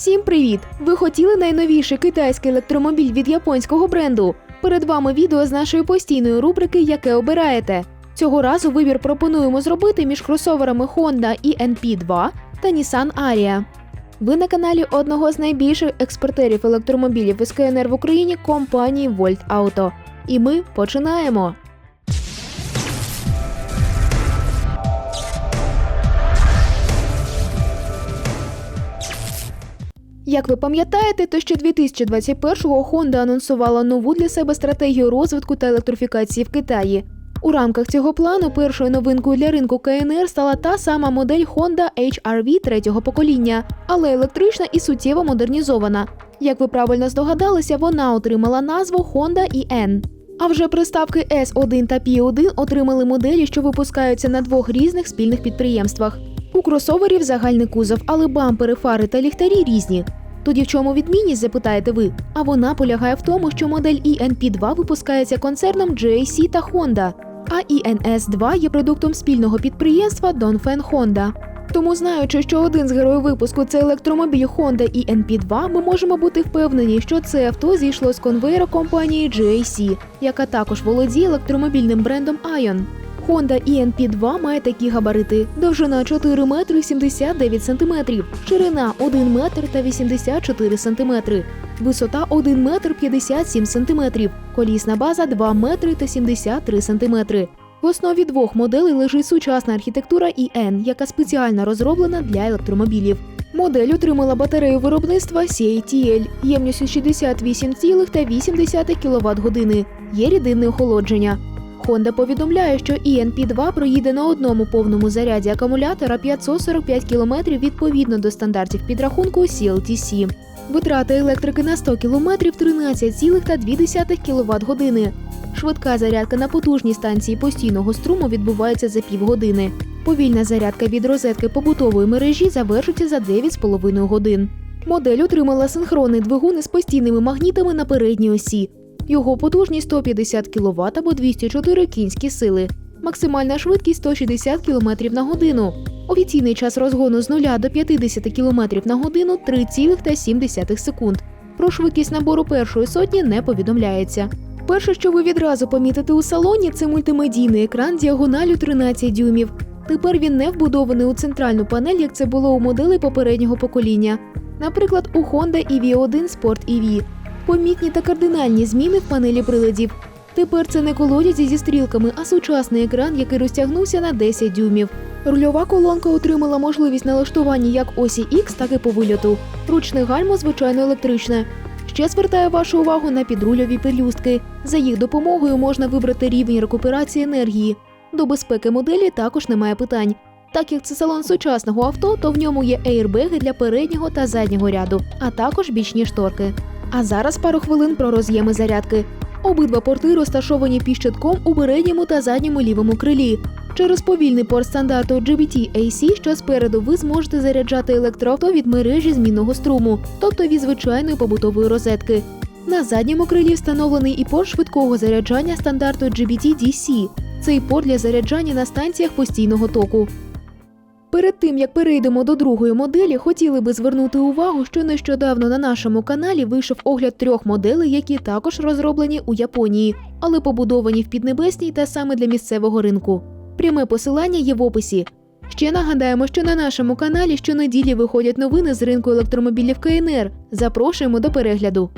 Всім привіт! Ви хотіли найновіший китайський електромобіль від японського бренду? Перед вами відео з нашої постійної рубрики Яке обираєте. Цього разу вибір пропонуємо зробити між кросоверами Honda ENP2 та Nissan Ariya. Ви на каналі одного з найбільших експортерів електромобілів із КНР в Україні компанії Volt Auto. І ми починаємо. Як ви пам'ятаєте, то ще 2021-го Honda анонсувала нову для себе стратегію розвитку та електрифікації в Китаї. У рамках цього плану першою новинкою для ринку КНР стала та сама модель Honda HR-V третього покоління, але електрична і суттєво модернізована. Як ви правильно здогадалися, вона отримала назву Honda EN. А вже приставки S1 та P1 отримали моделі, що випускаються на двох різних спільних підприємствах. У кросоверів загальний кузов, але бампери, фари та ліхтарі різні. Тоді в чому відмінність, запитаєте ви? А вона полягає в тому, що модель ENP2 випускається концерном JAC та Honda, а ENS2 є продуктом спільного підприємства Dongfeng Honda. Тому, знаючи, що один з героїв випуску це електромобіль Honda ENP2, ми можемо бути впевнені, що це авто зійшло з конвейера компанії JAC, яка також володіє електромобільним брендом Ion. Honda ENP2 має такі габарити: довжина 4 метри 79 сантиметрів, ширина 1 метр та 84 сантиметри, висота 1 метр 57 сантиметрів, колісна база 2 метри та 73 сантиметри. В основі двох моделей лежить сучасна архітектура EN, яка спеціально розроблена для електромобілів. Модель отримала батарею виробництва CATL ємністю 68,8 кВт години. Є рідинне охолодження. Honda повідомляє, що ENP2 проїде на одному повному заряді акумулятора 545 км відповідно до стандартів підрахунку CLTC. Витрата електрики на 100 км 13,2 кВт години. Швидка зарядка на потужній станції постійного струму відбувається за півгодини. Повільна зарядка від розетки побутової мережі завершиться за 9,5 годин. Модель отримала синхронний двигун із постійними магнітами на передній осі. Його потужність 150 кВт або 204 кінські сили. Максимальна швидкість 160 км на годину. Офіційний час розгону з 0 до 50 км на годину 3,7 секунд. Про швидкість набору першої сотні не повідомляється. Перше, що ви відразу помітите у салоні, це мультимедійний екран діагоналю 13 дюймів. Тепер він не вбудований у центральну панель, як це було у моделей попереднього покоління. Наприклад, у Honda EV1 Sport EV. Помітні та кардинальні зміни в панелі приладів. Тепер це не колодязі зі стрілками, а сучасний екран, який розтягнувся на 10 дюймів. Рульова колонка отримала можливість налаштування як осі X, так і по вильоту. Ручне гальмо, звичайно, електричне. Ще звертаю вашу увагу на підрульові пелюстки. За їх допомогою можна вибрати рівень рекуперації енергії. До безпеки моделі також немає питань. Так як це салон сучасного авто, то в ньому є ейрбеги для переднього та заднього ряду, а також бічні шторки. А зараз пару хвилин про роз'єми зарядки. Обидва порти розташовані під щитком у передньому та задньому лівому крилі. Через повільний порт стандарту GBT-AC, що спереду ви зможете заряджати електроавто від мережі змінного струму, тобто від звичайної побутової розетки. На задньому крилі встановлений і порт швидкого заряджання стандарту GBT-DC. Цей порт для заряджання на станціях постійного току. Перед тим як перейдемо до другої моделі, хотіли би звернути увагу, що нещодавно на нашому каналі вийшов огляд трьох моделей, які також розроблені у Японії, але побудовані в Піднебесній та саме для місцевого ринку. Пряме посилання є в описі. Ще нагадаємо, що на нашому каналі щонеділі виходять новини з ринку електромобілів КНР. Запрошуємо до перегляду.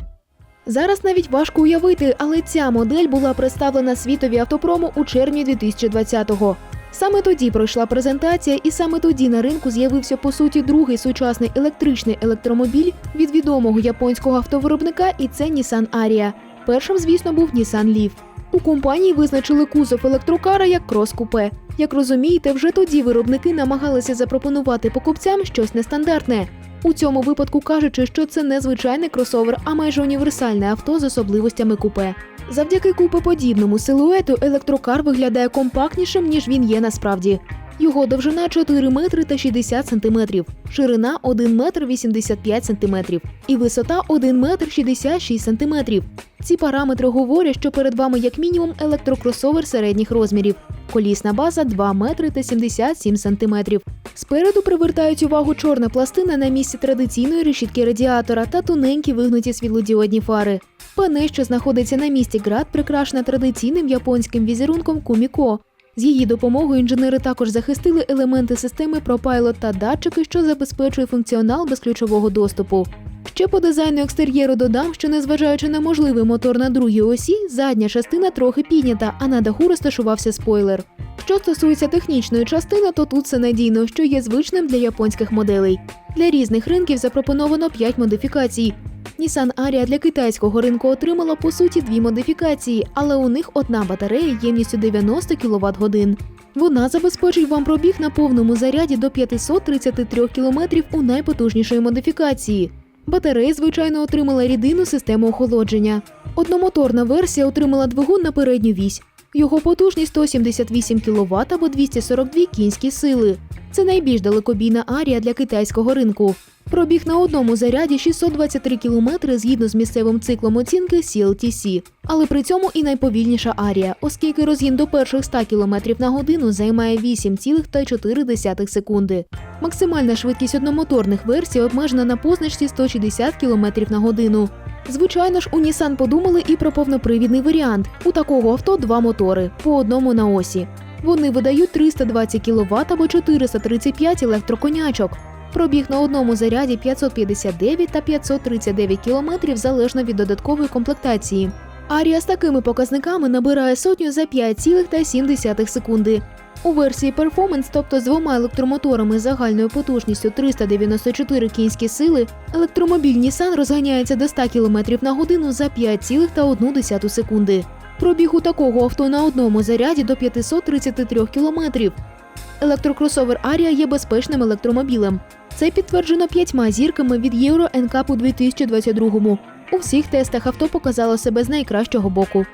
Зараз навіть важко уявити, але ця модель була представлена світові автопрому у червні 2020-го. Саме тоді пройшла презентація, і саме тоді на ринку з'явився по суті другий сучасний електричний електромобіль від відомого японського автовиробника, і це Nissan Ariya. Першим, звісно, був Nissan Leaf. У компанії визначили кузов електрокара як крос-купе. Як розумієте, вже тоді виробники намагалися запропонувати покупцям щось нестандартне. У цьому випадку кажучи, що це не звичайний кросовер, а майже універсальне авто з особливостями купе. Завдяки купеподібному силуету електрокар виглядає компактнішим, ніж він є насправді. Його довжина 4 метри та 60 сантиметрів, ширина 1 метр 85 сантиметрів і висота 1 метр 66 сантиметрів. Ці параметри говорять, що перед вами як мінімум електрокросовер середніх розмірів. Колісна база 2 метри та 77 сантиметрів. Спереду привертають увагу чорна пластина на місці традиційної решітки радіатора та тоненькі вигнуті світлодіодні фари. Панель, що знаходиться на місці град, прикрашена традиційним японським візерунком куміко. З її допомогою інженери також захистили елементи системи ProPilot та датчики, що забезпечує функціонал безключового доступу. Ще по дизайну екстер'єру додам, що незважаючи на можливий мотор на другій осі, задня частина трохи піднята, а на даху розташувався спойлер. Що стосується технічної частини, то тут все надійно, що є звичним для японських моделей. Для різних ринків запропоновано 5 модифікацій. Nissan Ariya для китайського ринку отримала по суті дві модифікації, але у них одна батарея ємністю 90 кВт годин. Вона забезпечить вам пробіг на повному заряді до 533 км у найпотужнішої модифікації. Батарея, звичайно, отримала рідинну систему охолодження. Одномоторна версія отримала двигун на передню вісь. Його потужність 178 кВт або 242 кінські сили. Це найбільш далекобійна арія для китайського ринку. Пробіг на одному заряді 623 км згідно з місцевим циклом оцінки CLTC. Але при цьому і найповільніша арія, оскільки розгін до перших 100 км на годину займає 8,4 секунди. Максимальна швидкість одномоторних версій обмежена на позначці 160 км на годину. Звичайно ж, у Nissan подумали і про повнопривідний варіант. У такого авто два мотори по одному на осі. Вони видають 320 кВт або 435 електроконячок. Пробіг на одному заряді 559 та 539 км залежно від додаткової комплектації. Арія з такими показниками набирає сотню за 5,7 секунди. У версії Performance, тобто з двома електромоторами загальною потужністю 394 кінські сили, електромобіль Nissan розганяється до 100 км на годину за 5,1 секунди. Пробіг у такого авто на одному заряді до 533 км. Електрокросовер Арія є безпечним електромобілем. Це підтверджено п'ятьма зірками від Євро НКАП у 2022-му. У всіх тестах авто показало себе з найкращого боку.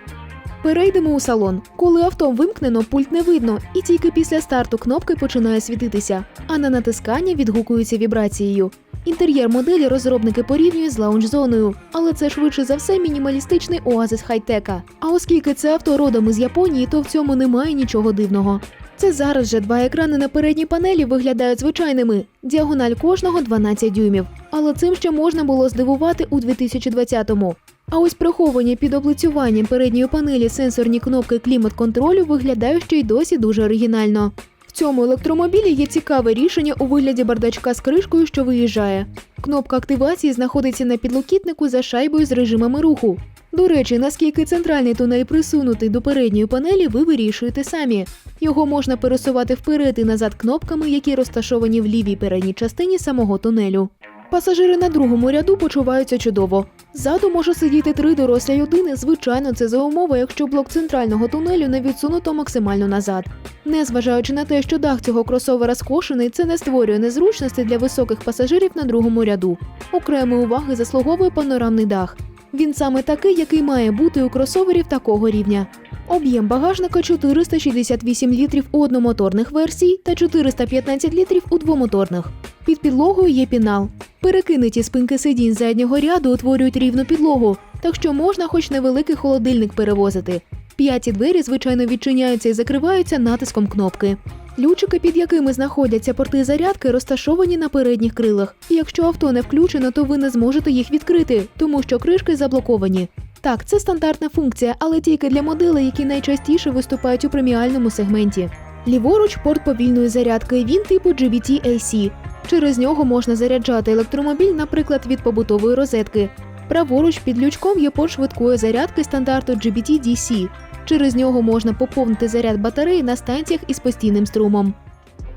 Перейдемо у салон. Коли авто вимкнено, пульт не видно, і тільки після старту кнопки починає світитися, а на натискання відгукується вібрацією. Інтер'єр моделі розробники порівнюють з лаунж-зоною, але це швидше за все мінімалістичний оазис хай-тека. А оскільки це авто родом із Японії, то в цьому немає нічого дивного. Це зараз же два екрани на передній панелі виглядають звичайними. Діагональ кожного 12 дюймів. Але цим ще можна було здивувати у 2020-му. А ось приховані під облицюванням передньої панелі сенсорні кнопки клімат-контролю виглядають ще й досі дуже оригінально. В цьому електромобілі є цікаве рішення у вигляді бардачка з кришкою, що виїжджає. Кнопка активації знаходиться на підлокітнику за шайбою з режимами руху. До речі, наскільки центральний тунель присунутий до передньої панелі, ви вирішуєте самі. Його можна пересувати вперед і назад кнопками, які розташовані в лівій передній частині самого тунелю. Пасажири на другому ряду почуваються чудово. Ззаду може сидіти три дорослі людини. Звичайно, це за умови, якщо блок центрального тунелю не відсунуто максимально назад. Незважаючи на те, що дах цього кросовера скошений, це не створює незручності для високих пасажирів на другому ряду. Окремої уваги заслуговує панорамний дах. Він саме такий, який має бути у кросоверів такого рівня. Об'єм багажника 468 літрів у одномоторних версій та 415 літрів у двомоторних. Під підлогою є пінал. Перекинуті спинки сидінь заднього ряду утворюють рівну підлогу, так що можна хоч невеликий холодильник перевозити. П'яті двері, звичайно, відчиняються і закриваються натиском кнопки. Лючики, під якими знаходяться порти зарядки, розташовані на передніх крилах. І якщо авто не включено, то ви не зможете їх відкрити, тому що кришки заблоковані. Так, це стандартна функція, але тільки для моделей, які найчастіше виступають у преміальному сегменті. Ліворуч порт повільної зарядки, він типу GBT AC. Через нього можна заряджати електромобіль, наприклад, від побутової розетки. Праворуч під лючком є порт швидкої зарядки стандарту GBT DC. Через нього можна поповнити заряд батареї на станціях із постійним струмом.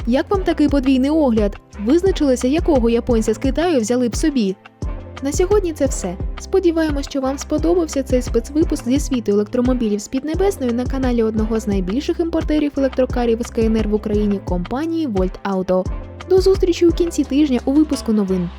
Як вам такий подвійний огляд? Визначилися, якого японця з Китаю взяли б собі? На сьогодні це все. Сподіваємось, що вам сподобався цей спецвипуск зі світу електромобілів з Піднебесною на каналі одного з найбільших імпортерів електрокарів з КНР в Україні компанії Volt Auto. До зустрічі у кінці тижня у випуску новин.